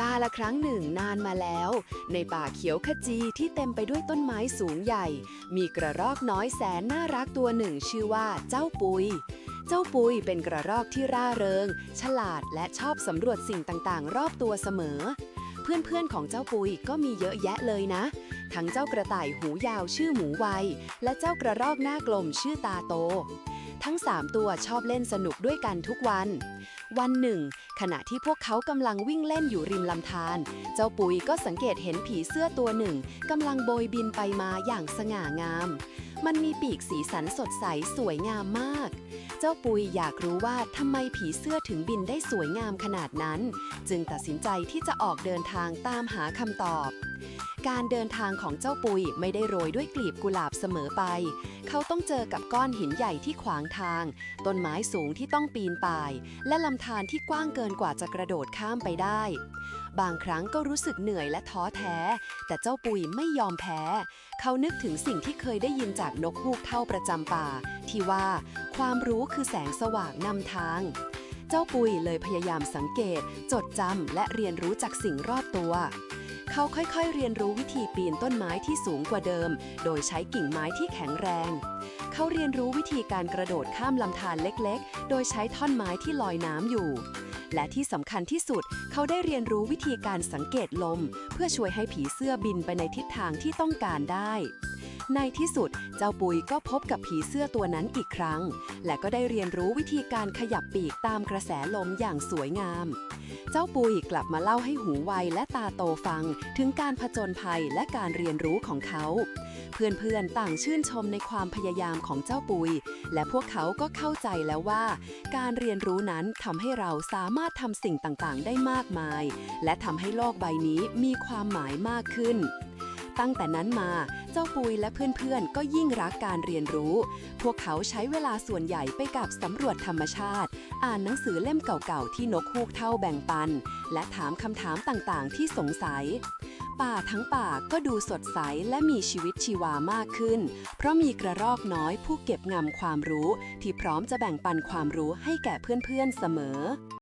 กาละครั้งหนึ่งนานมาแล้ว ในป่าเขียวขจีที่เต็มไปด้วยต้นไม้สูงใหญ่ มีกระรอกน้อยแสนน่ารักตัวหนึ่งชื่อว่าเจ้าปุย เจ้าปุยเป็นกระรอกที่ร่าเริง ฉลาดและชอบสำรวจสิ่งต่างๆ รอบตัวเสมอ เพื่อนๆของเจ้าปุยก็มีเยอะแยะเลยนะ ทั้งเจ้ากระต่ายหูยาวชื่อหมูไว และเจ้ากระรอกหน้ากลมชื่อตาโต ทั้งสามตัวชอบเล่นสนุกด้วยกันทุกวัน วันหนึ่ง ขณะที่พวกเขากำลังวิ่งเล่นอยู่ริมลำธารเจ้าปุยก็สังเกตเห็นผีเสื้อตัวหนึ่งกำลังโบยบินไปมาอย่างสง่างาม มันมีปีกสีสันสดใสสวยงามมาก เจ้าปุยอยากรู้ว่าทำไมผีเสื้อถึงบินได้สวยงามขนาดนั้น จึงตัดสินใจที่จะออกเดินทางตามหาคำตอบ การเดินทางของเจ้าปุยไม่ได้โรยด้วยกลีบกุหลาบเสมอไป เขาต้องเจอกับก้อนหินใหญ่ที่ขวางทาง ต้นไม้สูงที่ต้องปีนป่าย และลำธารที่กว้างเกินกว่าจะกระโดดข้ามไปได้ บางครั้งก็รู้สึกเหนื่อยและท้อแท้ แต่เจ้าปุยไม่ยอมแพ้ เขานึกถึงสิ่งที่เคยได้ยินจากนกฮูกเท่าประจำป่า ที่ว่าความรู้คือแสงสว่างนำทางเจ้าปุยเลยพยายามสังเกต จดจำและเรียนรู้จากสิ่งรอบตัว เขาค่อยๆ เรียนรู้วิธีปีนต้นไม้ที่สูงกว่าเดิม โดยใช้กิ่งไม้ที่แข็งแรง เขาเรียนรู้วิธีการกระโดดข้ามลำธารเล็กๆ โดยใช้ท่อนไม้ที่ลอยน้ำอยู่ และที่สำคัญที่สุด เขาได้เรียนรู้วิธีการสังเกตลม เพื่อช่วยให้ผีเสื้อบินไปในทิศทางที่ต้องการได้ ในที่สุด เจ้าปุยก็พบกับผีเสื้อตัวนั้นอีกครั้ง และก็ได้เรียนรู้วิธีการขยับปีกตามกระแสลมอย่างสวยงาม เจ้าปุยกลับมาเล่าให้หูไวและตาโตฟัง ถึงการผจญภัยและการเรียนรู้ของเขา เพื่อนๆต่างชื่นชมในความพยายามของเจ้าปุย และพวกเขาก็เข้าใจแล้วว่า การเรียนรู้นั้นทำให้เราสามารถทำสิ่งต่างๆ ได้มากมาย และทำให้โลกใบนี้มีความหมายมากขึ้น ตั้งแต่นั้นมา เจ้าปุยและเพื่อนๆ ก็ยิ่งรักการเรียนรู้ พวกเขาใช้เวลาส่วนใหญ่ไปกับสำรวจธรรมชาติ อ่านหนังสือเล่มเก่าๆ ที่นกฮูกเท่าแบ่งปัน และถามคำถามต่างๆ ที่สงสัย ป่าทั้งป่าก็ดูสดใสและมีชีวิตชีวามากขึ้น เพราะมีกระรอกน้อยผู้เก็บงำความรู้ ที่พร้อมจะแบ่งปันความรู้ให้แก่เพื่อนๆเสมอ